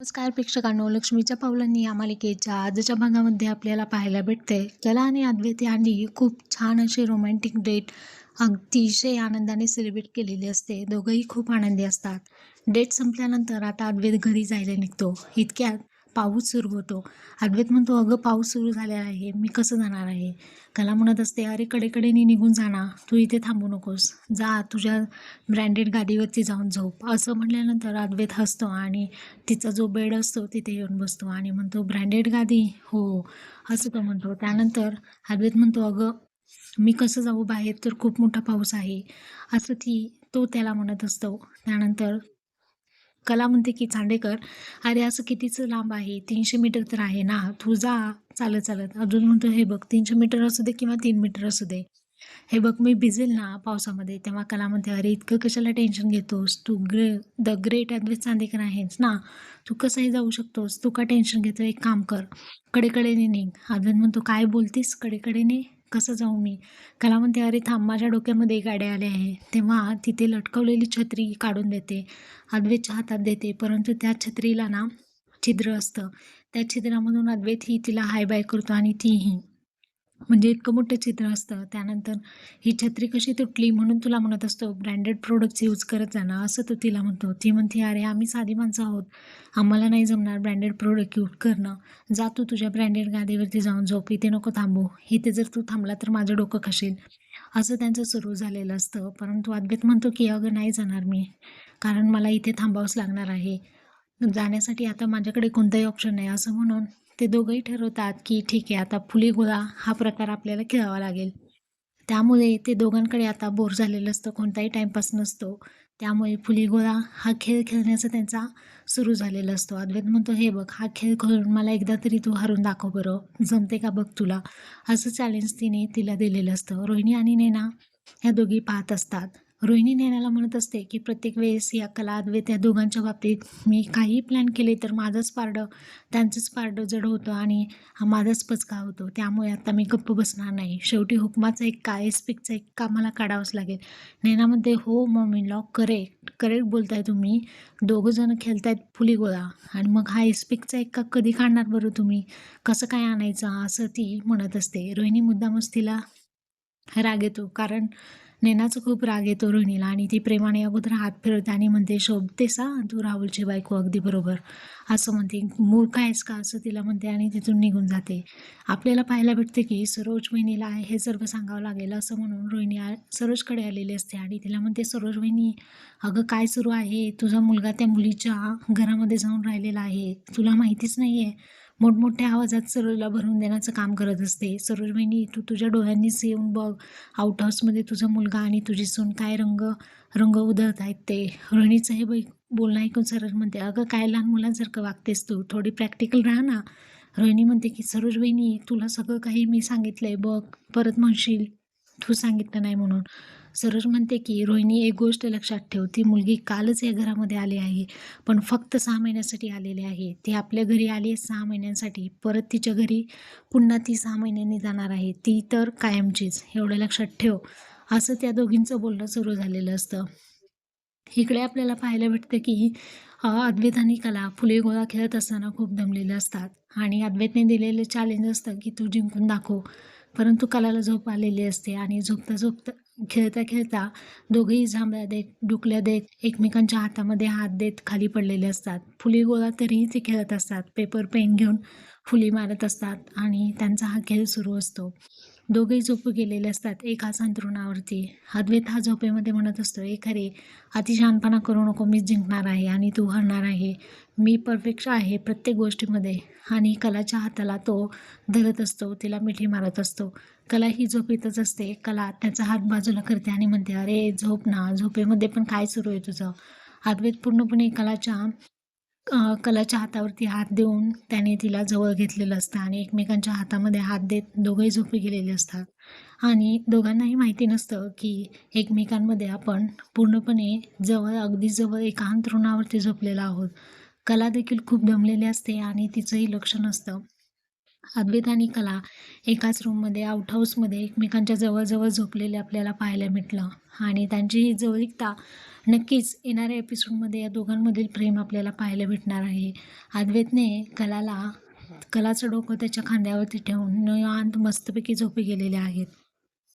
नमस्कार प्रेक्षकांनो लक्ष्मीच्या पावलांनी या मालिकेच्या आजच्या भागामध्ये आपल्याला पाहायला भेटते कला आणि अद्वैत यांनी खूप छान असे रोमॅन्टिक डेट अतिशय आनंदाने सेलिब्रेट केलेली असते. दोघंही खूप आनंदी असतात. डेट संपल्यानंतर आता अद्वैत घरी जायला निघतो. इतक्यात पाऊस सुरू होतो. अद्वैत म्हणतो अगं पाऊस सुरू झालेला आहे. मी कसं जाणार आहे? कला म्हणत असते अरे कडेकडेने निघून जाणार तू इथे थांबू नकोस. जा तुझ्या ब्रँडेड गादीवरती जाऊन झोप. असं म्हटल्यानंतर अद्वैत हसतो आणि तिचा जो बेड असतो तिथे येऊन बसतो आणि म्हणतो ब्रँडेड गादी हो. असं तो म्हणतो. त्यानंतर अद्वैत म्हणतो अगं मी कसं जाऊ? बाहेर तर खूप मोठा पाऊस आहे. असं ती तो त्याला म्हणत असतो. त्यानंतर कला म्हणते की चांडेकर अरे असं कितीचं लांब आहे? तीनशे मीटर तर आहे ना. तू जा चालत चालत. अजून म्हणतो हे बघ तीनशे मीटर असू दे किंवा तीन मीटर असू दे. हे बघ मी भिजेल ना पावसामध्ये. तेव्हा कला म्हणते अरे इतकं कशाला टेन्शन घेतोस? तू great the great Advait Chandekar आहेस ना. तू कसंही जाऊ शकतोस. तू का टेन्शन घेतो एक काम कर. कडेकडेने निघ. अद्वैत म्हणतो काय बोलतीस? कडेकडेने? कसं जाऊ मी? कला म्हणते अरे थांब माझ्या डोक्यामध्ये गाड्या आले आहे. तेव्हा तिथे लटकवलेली छत्री काढून देते. अद्वैतच्या हातात देते परंतु त्या छत्रीला ना छिद्र असतं. त्या छिद्रामधून अद्वैत ही तिला हाय बाय करतो आणि तीही. म्हणजे इतकं मोठं चित्र असतं. त्यानंतर ही छत्री कशी तुटली म्हणून तुला म्हणत असतो ब्रँडेड प्रोडक्ट्स यूज करत जाणं असं तो तिला म्हणतो. ती म्हणते अरे आम्ही साधी माणसं आहोत. आम्हाला नाही जमणार ब्रँडेड प्रोडक्ट यूज करणं. जा तू तुझ्या ब्रँडेड गादीवरती जाऊन झोप. इथे नको थांबू. इथे जर तू थांबला तर माझं डोकं खशील असं त्यांचं सुरू झालेलं असतं. परंतु अद्वैत म्हणतो की अगं नाही जाणार मी. कारण मला इथे थांबावंच लागणार आहे. जाण्यासाठी आता माझ्याकडे कोणताही ऑप्शन नाही. असं म्हणून ते दोघंही ठरवतात की ठीक आहे आता फुली गोळा हा प्रकार आपल्याला खेळावा लागेल. त्यामुळे ते दोघांकडे आता बोर झालेलं असतं कोणताही टाईमपास नसतो. त्यामुळे फुली गोळा हा खेळ खेळण्याचा त्यांचा सुरू झालेला असतो. अद्वैत म्हणतो हे बघ हा खेळ खेळून मला एकदा तरी तू हरून दाखव बरं. जमते का बघ तुला? असं चॅलेंज तिने तिला दिलेलं असतं. रोहिणी आणि नैना ह्या दोघी पाहत असतात. रोहिणी नैनाला म्हणत असते की प्रत्येक वेळेस या कला अद्वैत या दोघांच्या बाबतीत मी काही प्लॅन केले तर माझंच पारडं त्यांचंच पारडं जड होतं आणि हा माझाच पचका होतो. त्यामुळे आता मी गप्प बसणार नाही. शेवटी हुकमाचा एक का स्पिकचा एक का मला काढावंच लागेल. नैनामध्ये हो मम्मी लॉ करेक्ट करेक्ट बोलताय तुम्ही. दोघं जण खेळतायत फुली गोळा. आणि मग हा इस्पिकचा एक का कधी काढणार बरं तुम्ही? कसं काय आणायचं? असं ती म्हणत असते. रोहिणी मुद्दामच तिला राग येतो. कारण नेनाचा खूप राग येतो रोहिणीला आणि ती प्रेमाने अगोदर हात फिरवते आणि म्हणते शोभते सा तू राहुलची बायको अगदी बरोबर. असं म्हणते. मूर्ख आहेस का? असं तिला म्हणते आणि तिथून निघून जाते. आपल्याला पाहायला भेटते की सरोज वहिनीला हे सर्व सांगावं लागेल असं म्हणून रोहिणी सरोजकडे आलेली असते आणि तिला म्हणते सरोज वहिनी अगं काय सुरू आहे? तुझा मुलगा त्या मुलीच्या घरामध्ये जाऊन राहिलेला आहे. तुला माहितीच नाही आहे मोठमोठ्या आवाजात सरोजला भरून देण्याचं काम करत असते. सरोज बहिणी तू तुझ्या डोळ्यांनीच येऊन बघ. आउट हाऊसमध्ये तुझा मुलगा आणि तुझी सून काय रंग रंग उधळत आहेत ते. रोहिणीचं हे बै बोलणं ऐकून सरोज म्हणते अगं काय लहान मुलांसारखं वागतेस तू. थोडी प्रॅक्टिकल राहा ना. रोहिणी म्हणते की सरोज बहिणी तुला सगळं काही मी सांगितलं आहे बघ परत म्हणशील. तू सांगितलं नाही म्हणून. सरोज म्हणते की रोहिणी एक गोष्ट लक्षात ठेव. ती मुलगी कालच या घरामध्ये आली आहे पण फक्त सहा महिन्यासाठी आलेली आहे. ती आपल्या घरी आली आहे सहा महिन्यांसाठी. परत तिच्या घरी पुन्हा ती सहा महिन्यांनी जाणार आहे. ती तर कायमचीच. एवढं लक्षात ठेव. असं त्या दोघींचं बोलणं सुरू झालेलं असतं. इकडे आपल्याला पाहायला भेटतं की अद्वैत आणि कला फुले गोळा खेळत असताना खूप दमलेले असतात. आणि अद्वैतने दिलेलं चॅलेंज असतं की तू जिंकून दाखव. परंतु कलाला झोप आलेली असते आणि झोपता झोपता खेळता खेळता दोघेही जांभळ्या देत डुकल्या देत एकमेकांच्या हातामध्ये हात देत खाली पडलेले असतात. फुली गोळा तरीही ते खेळत असतात. पेपर पेन घेऊन फुली मारत असतात आणि त्यांचा हा खेळ सुरू असतो. दोघेही झोपू गेलेले असतात एका संतरुणावरती अद्वैत हा झोपेमध्ये म्हणत असतो ए खरे अतिशहानपणा करू नको मीच जिंकणार आहे आणि तू हरणार आहे. मी परफेक्ट आहे प्रत्येक गोष्टीमध्ये. आणि कलाच्या हाताला तो धरत असतो तिला मिठी मारत असतो. कला ही झोपेतच असते. कला त्याचा हात बाजूला करते आणि म्हणते अरे झोप ना झोपेमध्ये पण काय सुरू आहे तुझं? अद्वैत पूर्णपणे कलाच्या कलाच्या हातावरती हात देऊन त्याने तिला जवळ घेतलेलं असतं आणि एकमेकांच्या हातामध्ये हात देत दोघंही झोपी गेलेले असतात. आणि दोघांनाही माहिती नसतं की एकमेकांमध्ये आपण पूर्णपणे जवळ अगदी जवळ एका अंतरुणावरती झोपलेलो आहोत. कला देखील खूप दमलेली असते आणि तिचंही लक्ष नसतं अद्वैत आणि कला एकाच रूममध्ये आउटहाऊसमध्ये एकमेकांच्या जवळजवळ झोपलेले आपल्याला पाहायला भेटलं आणि त्यांची ही जवळिकता नक्कीच येणाऱ्या एपिसोडमध्ये या दोघांमधील प्रेम आपल्याला पाहायला भेटणार आहे. अद्वैतने कलाला कलाचं डोकं त्याच्या खांद्यावरती ठेवून निवांत मस्तपैकी झोपी गेलेले आहेत.